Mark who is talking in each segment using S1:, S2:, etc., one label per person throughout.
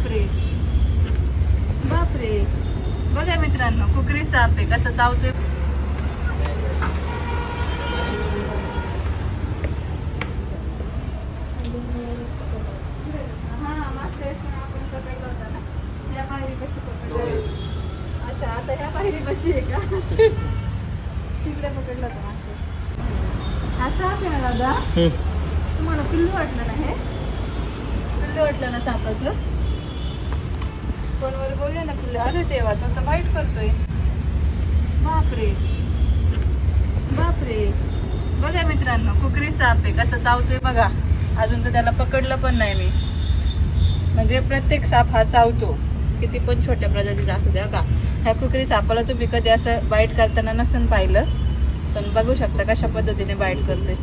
S1: बापरे. बापरे. बघा मित्रांनो कुकरी साप आहे कसं हा. ह्या. अच्छा आता ह्या पायरीपाशी आहे का? तिकडे पकडला होता. हा साप आहे ना दादा? तुम्हाला पिल्लू वाटलं ना हे? पिल्लू वाटलं ना सापाचं? फोनवर बोलले ना पिल्लू अरे देवा तो तर वाईट करतोय. बापरे बापरे. बघा मित्रांनो कुकरी साप आहे कसं चावतोय बघा. अजून तर त्याला पकडलं पण नाही मी. म्हणजे प्रत्येक साप हा चावतो. किती पण छोट्या प्रजातीचा असू द्या का. ह्या कुकरी सापाला तुम्ही कधी असं बाईट करताना नसन पाहिलं. पण बघू शकता कशा पद्धतीने बाईट करते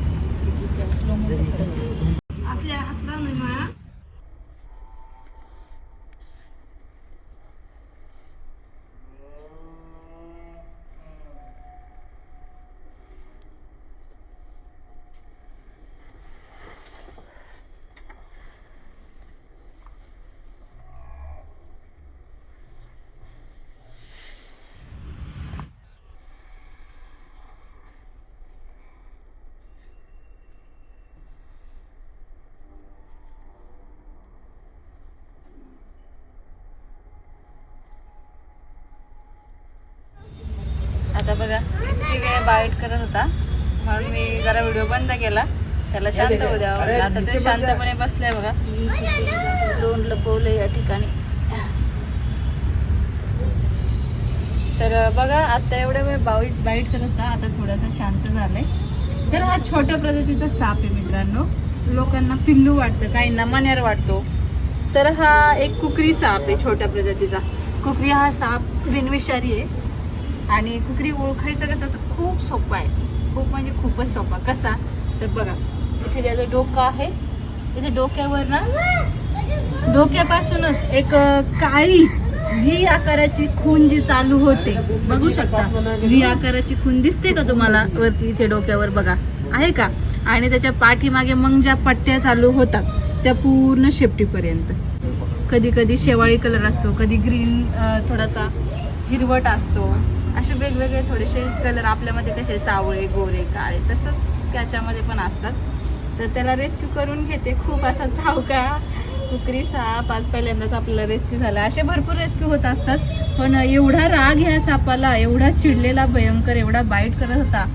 S1: बघा किती वेळ बाईट करत होता. म्हणून मी जरा व्हिडिओ बंद केला. त्याला शांत होऊ म्हणलं. आता ते शांतपणे बसलाय बघा. दोन लपवले या ठिकाणी. तर बघा आता एवढ्या वेळ बाईट बाईट करत होता. आता थोडासा शांत झालाय. तर हा छोट्या प्रजातीचा साप आहे मित्रांनो. लोकांना पिल्लू वाटतं काहींना मण्यार वाटतो. तर हा एक कुकरी साप आहे छोट्या प्रजातीचा. कुकरी हा साप बिनविषारी आहे. आणि कुकरी ओळखायचं कसं तर खूप सोपं आहे. खूप म्हणजे खूपच सोपा. कसा? तर बघा इथे त्याचं डोकं आहे. इथे डोक्यावर ना डोक्यापासूनच एक काळी व्ही आकाराची खून जी चालू होते. बघू शकता? व्ही आकाराची खून दिसते का तुम्हाला? वरती इथे डोक्यावर बघा. आहे का? आणि त्याच्या पाठीमागे मग ज्या पट्ट्या चालू होतात त्या पूर्ण शेपटीपर्यंत. कधी कधी शेवाळी कलर असतो कधी ग्रीन थोडासा हिरवट असतो. असे वेगवेगळे थोडेसे कलर आपल्यामध्ये कसे सावळे गोरे काळे तसं त्याच्यामध्ये पण असतात. तर त्याला रेस्क्यू करून घेते. खूप असा चावका कुकरी साप. आज पहिल्यांदाच आपल्याला रेस्क्यू झाला. असे भरपूर रेस्क्यू होत असतात. पण एवढा राग ह्या सापाला एवढा चिडलेला भयंकर एवढा बाईट करत होता.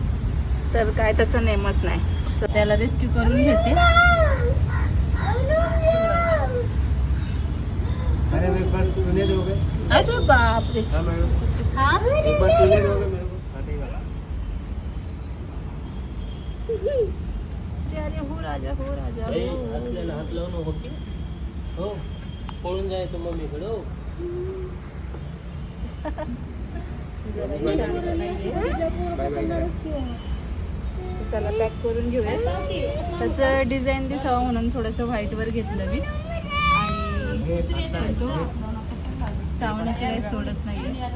S1: तर काय त्याचा नेमच नाही. तर त्याला रेस्क्यू करून घेते.
S2: अरे
S1: बापरे
S2: हाँ
S1: अरे हो राजा हो राजा
S3: बाई,
S1: हो, हो.
S3: असल्याला हात लावून हो की हो पळून जायचं मम्मीकडे हो
S1: चला पॅक करून घेऊया त्याचं डिझाईन दिसावं म्हणून थोडंसं व्हाईटवर घेतलं मी आणि तो चावण्याचं काही सोडत
S2: जाएगा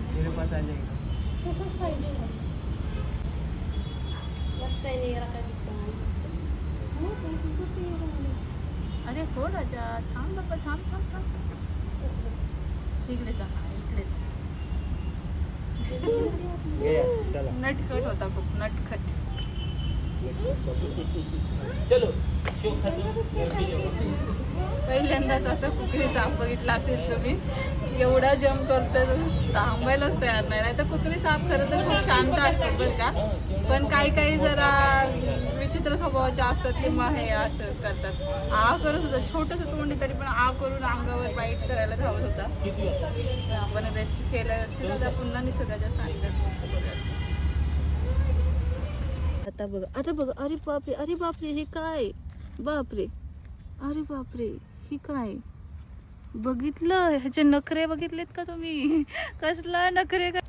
S1: अरे हो राजा थांब बाबा थांब थांब थांब. इकडे जा इकडे जा. नटखट होता खूप नटखट.
S3: चलो
S1: पहिल्यांदाच असं कुकरी साप बघितला असेल तुम्ही. एवढा जम करतोय थांबायलाच तयार नाही. नाही तर कुकरी साप खरं तर खूप शांत असतात बरं का. पण काही काही जरा विचित्र स्वभावाचे असतात किंवा हे असं करतात. आ करत होता. छोटस तोंडी तरी पण आ करून अंगावर बाईट करायला धावत होता. आपण रेस्क्यू केलं असेल तर पुन्हा निसर्गाच्या सांगतात आता बघा आता बघा अरे बापरे अरे बापरे हे काय? बापरे. अरे बापरे हे काय? बघितलं? ह्याचे नखरे बघितलेत का तुम्ही? कसला नखरे का